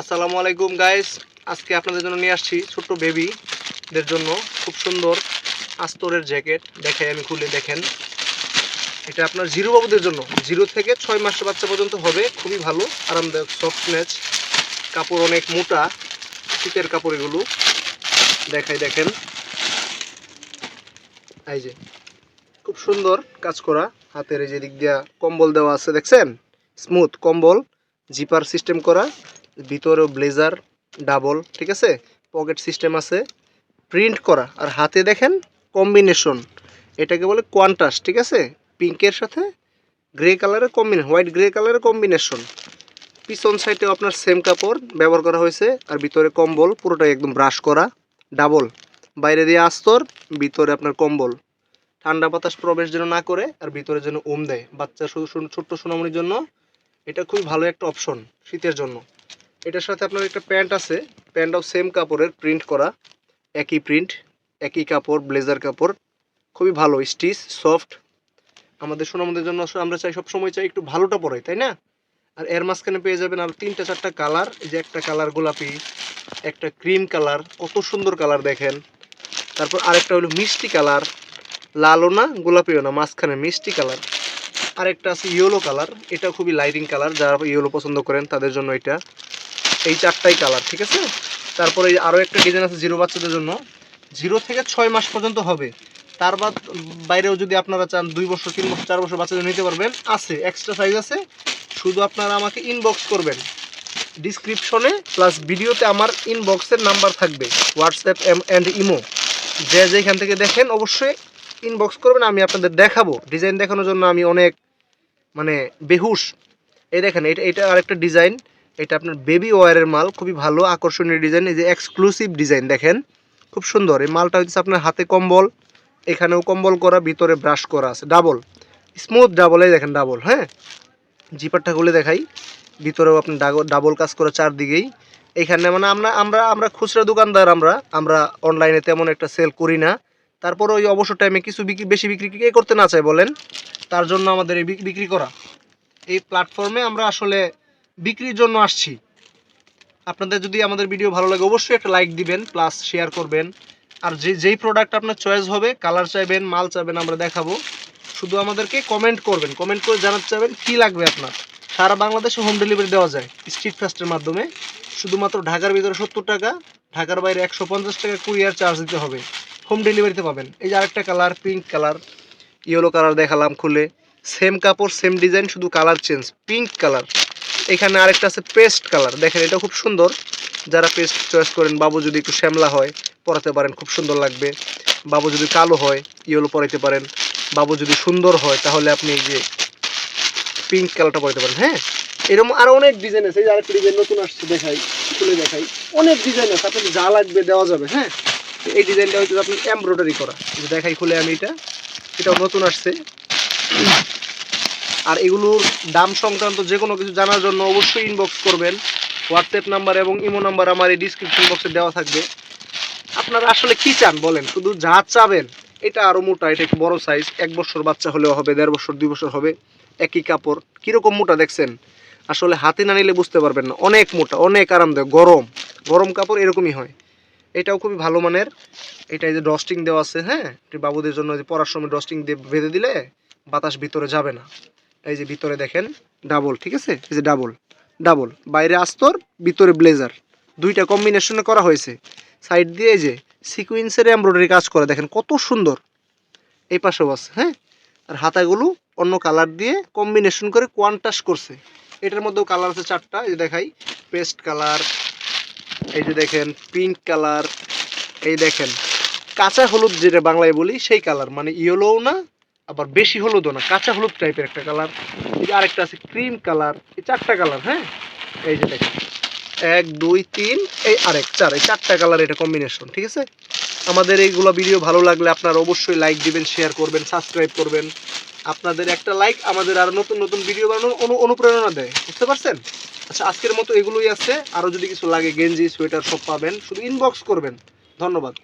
আসসালামু আলাইকুম গাইস আজকে আপনাদের জন্য নিয়ে আসছি ছোট্ট বেবিদের জন্য খুব সুন্দর আস্তরের জ্যাকেট দেখাই, আমি খুলে দেখেন। এটা আপনার জিরো বাবুদের জন্য। জিরো থেকে ছয় মাসের বাচ্চা পর্যন্ত হবে। খুবই ভালো, আরামদায়ক সফটনেস কাপড় অনেক মোটা, শীতের কাপড় এগুলো। দেখাই, দেখেন। এই যে, খুব সুন্দর কাজ করা। হাতের এই যে দিক দিয়া কম্বল দেওয়া আছে, দেখছেন? স্মুথ কম্বল জিপার সিস্টেম করা। ভিতরেও ব্লেজার, ডাবল, ঠিক আছে? পকেট সিস্টেম আছে। প্রিন্ট করা। আর হাতে দেখেন কম্বিনেশন। এটাকে বলে কোয়ান্টাস ঠিক আছে? পিঙ্কের সাথে গ্রে কালারের কম্বিনেশন হোয়াইট গ্রে কালারের কম্বিনেশন পিছন সাইডেও আপনার সেম কাপড় ব্যবহার করা হয়েছে। আর ভিতরে কম্বল, পুরোটাই একদম ব্রাশ করা। ডাবল বাইরে দিয়ে আস্তর, ভিতরে আপনার কম্বল। ঠান্ডা বাতাস প্রবেশ যেন না করে, আর ভিতরে যেন ওম দেয়। বাচ্চা ছোট্ট সোনামনির জন্য এটা খুবই ভালো একটা অপশন শীতের জন্য। এটার সাথে আপনার একটা প্যান্ট আছে প্যান্টটাও সেম কাপড়ের প্রিন্ট করা, একই প্রিন্ট একই কাপড় ব্লেজার কাপড়, খুবই ভালো, স্টিচ সফট আমাদের সোনামদের জন্য আসলে আমরা চাই সব সময় চাই একটু ভালোটা পরাই তাই না? আর এর মাঝখানে পেয়ে যাবেন আর তিনটা, চারটা কালার যে একটা কালার গোলাপি, একটা ক্রিম কালার, কত সুন্দর কালার দেখেন। তারপর আরেকটা হলো মিষ্টি কালার, লালও না, গোলাপিও না, মাঝখানে মিষ্টি কালার। আরেকটা আছে ইয়েলো কালার, এটা খুবই লাইটিং কালার, যারা ইয়েলো পছন্দ করেন তাদের জন্য এটা। এই চারটাই কালার ঠিক আছে? তারপরে আরও একটা ডিজাইন আছে জিরো বাচ্চাদের জন্য। জিরো থেকে ছয় মাস পর্যন্ত হবে। তার বাদ, বাইরেও যদি আপনারা চান দুই বছর, তিন বছর, চার বছর বাচ্চাদের নিতে পারবেন। আছে এক্সট্রা সাইজ আছে। শুধু আপনারা আমাকে ইনবক্স করবেন। ডিসক্রিপশনে প্লাস ভিডিওতে আমার ইনবক্সের নাম্বার থাকবে। হোয়াটসঅ্যাপ অ্যান্ড ইমো যে যেখান থেকে দেখেন, অবশ্যই ইনবক্স করবেন। আমি আপনাদের দেখাবো। ডিজাইন দেখানোর জন্য আমি অনেক মানে বেহুশ। এই দেখেন, এটা এটা আরেকটা ডিজাইন এটা আপনার বেবি ওয়ারের মাল, খুবই ভালো, আকর্ষণীয় ডিজাইন এই যে এক্সক্লুসিভ ডিজাইন দেখেন, খুব সুন্দর। এই মালটা হচ্ছে আপনার হাতে কম্বল, এখানেও কম্বল করা, ভিতরে ব্রাশ করা আছে ডাবল স্মুথ ডাবল এই দেখেন ডাবল হ্যাঁ? জিপারটা খুলে দেখাই, ভিতরেও আপনি ডাবল কাজ করা চারদিকেই। এখানে মানে আমরা আমরা আমরা খুচরা দোকানদার আমরা আমরা অনলাইনে তেমন একটা সেল করি না। তারপর ওই অবসর টাইমে কিছু বিক্রি, বেশি বিক্রি কে করতে না চায় বলেন, তার জন্য আমাদের এই বিক- বিক্রি করা। এই প্ল্যাটফর্মে আমরা আসলে বিক্রির জন্য আসছি। আপনাদের যদি আমাদের ভিডিও ভালো লাগে, অবশ্যই একটা লাইক দিবেন প্লাস শেয়ার করবেন। আর যে, যেই প্রোডাক্ট আপনার চয়েস হবে কালার চাইবেন, মাল চাইবেন, আমরা দেখাবো। শুধু আমাদেরকে কমেন্ট করবেন কমেন্ট করে জানাতে চাইবেন কী লাগবে আপনার। সারা বাংলাদেশে হোম ডেলিভারি দেওয়া যায় স্ট্রিট ফাস্টের মাধ্যমে। শুধুমাত্র ঢাকার ভিতরে সত্তর টাকা, ঢাকার বাইরে একশো পঞ্চাশ টাকা কুরিয়ার চার্জ দিতে হবে। হোম ডেলিভারিতে পাবেন। এই যে আরেকটা colour pink colour yellow colour দেখালাম খুলে। সেম কাপড় সেম ডিজাইন শুধু কালার চেঞ্জ পিঙ্ক কালার এখানে আরেকটা আছে পেস্ট কালার। দেখেন, এটা খুব সুন্দর। যারা পেস্ট চয়েস করেন, বাবু যদি একটু শ্যামলা হয়, পরাতে পারেন, খুব সুন্দর লাগবে। বাবু যদি কালো হয়, ইয়েলো পরাইতে পারেন। বাবু যদি সুন্দর হয়, তাহলে আপনি এই যে পিঙ্ক কালারটা পরাতে পারেন হ্যাঁ? এরকম আরও অনেক ডিজাইন আছে। এই আরেকটা ডিজাইন নতুন আসছে, দেখাই, খুলে দেখাই। অনেক ডিজাইন আছে আপনার যা লাগবে দেওয়া যাবে হ্যাঁ? এই ডিজাইনটা হয়তো আপনি এমব্রয়ডারি করা। দেখাই, খুলে আমি এটা। এটাও নতুন আসছে। আর এগুলোর দাম সংক্রান্ত যে কোনো কিছু জানার জন্য অবশ্যই ইনবক্স করবেন। হোয়াটসঅ্যাপ নাম্বার এবং ইমো নাম্বার আমার এই ডিসক্রিপশন বক্সে দেওয়া থাকবে। আপনারা আসলে কি চান বলেন? শুধু যা চাবেন, এটা আরও মোটা, এটা একটু বড় সাইজ এক বছর বাচ্চা হলেও হবে, দেড় বছর, দুই বছর হবে, একই কাপড়, কীরকম মোটা দেখছেন? আসলে হাতে না নিলে বুঝতে পারবেন না। অনেক মোটা, অনেক আরামদায়ক, গরম। গরম কাপড় এরকমই হয়। এটাও খুবই ভালো মানের। এটা যে ডস্টিং দেওয়া আছে হ্যাঁ? বাবুদের জন্য যে পড়ার সময় ডস্টিং দিয়ে বেঁধে দিলে বাতাস ভিতরে যাবে না। এই যে ভিতরে দেখেন ডাবল ঠিক আছে? এই যে ডাবল ডাবল বাইরে আস্তর, ভিতরে ব্লেজার দুইটা কম্বিনেশনে করা হয়েছে। সাইড দিয়ে এই যে সিকুয়েন্সের এমব্রয়ডারি কাজ করে। দেখেন কত সুন্দর। এই পাশেও আছে হ্যাঁ? আর হাতাগুলো অন্য কালার দিয়ে কম্বিনেশন করে কোয়ান্টাস করছে। এটার মধ্যেও কালার আছে চারটা। এই যে দেখাই পেস্ট কালার এই যে দেখেন পিঙ্ক কালার এই দেখেন। কাঁচা হলুদ যেটা বাংলায় বলি, সেই কালার মানে ইয়েলোও না আবার বেশি হলুদও না, কাঁচা হলুদ টাইপের একটা কালার এই যে আরেকটা আছে ক্রিম কালার এই চারটা কালার হ্যাঁ? এই যে দেখেন। এক, দুই, তিন, এই আরেক, চার, এই চারটা কালার এটা কম্বিনেশন ঠিক আছে? আমাদের এইগুলো ভিডিও ভালো লাগলে আপনারা অবশ্যই লাইক দিবেন শেয়ার করবেন সাবস্ক্রাইব করবেন। আপনাদের একটা লাইক আমাদের আরও নতুন নতুন ভিডিও বানানোর অনু- অনুপ্রেরণা দেয়, বুঝতে পারছেন? আচ্ছা আজকের মতো এগুলোই আছে। আরও যদি কিছু লাগে, গেঞ্জি, সোয়েটার সব পাবেন। শুধু ইনবক্স করবেন। ধন্যবাদ।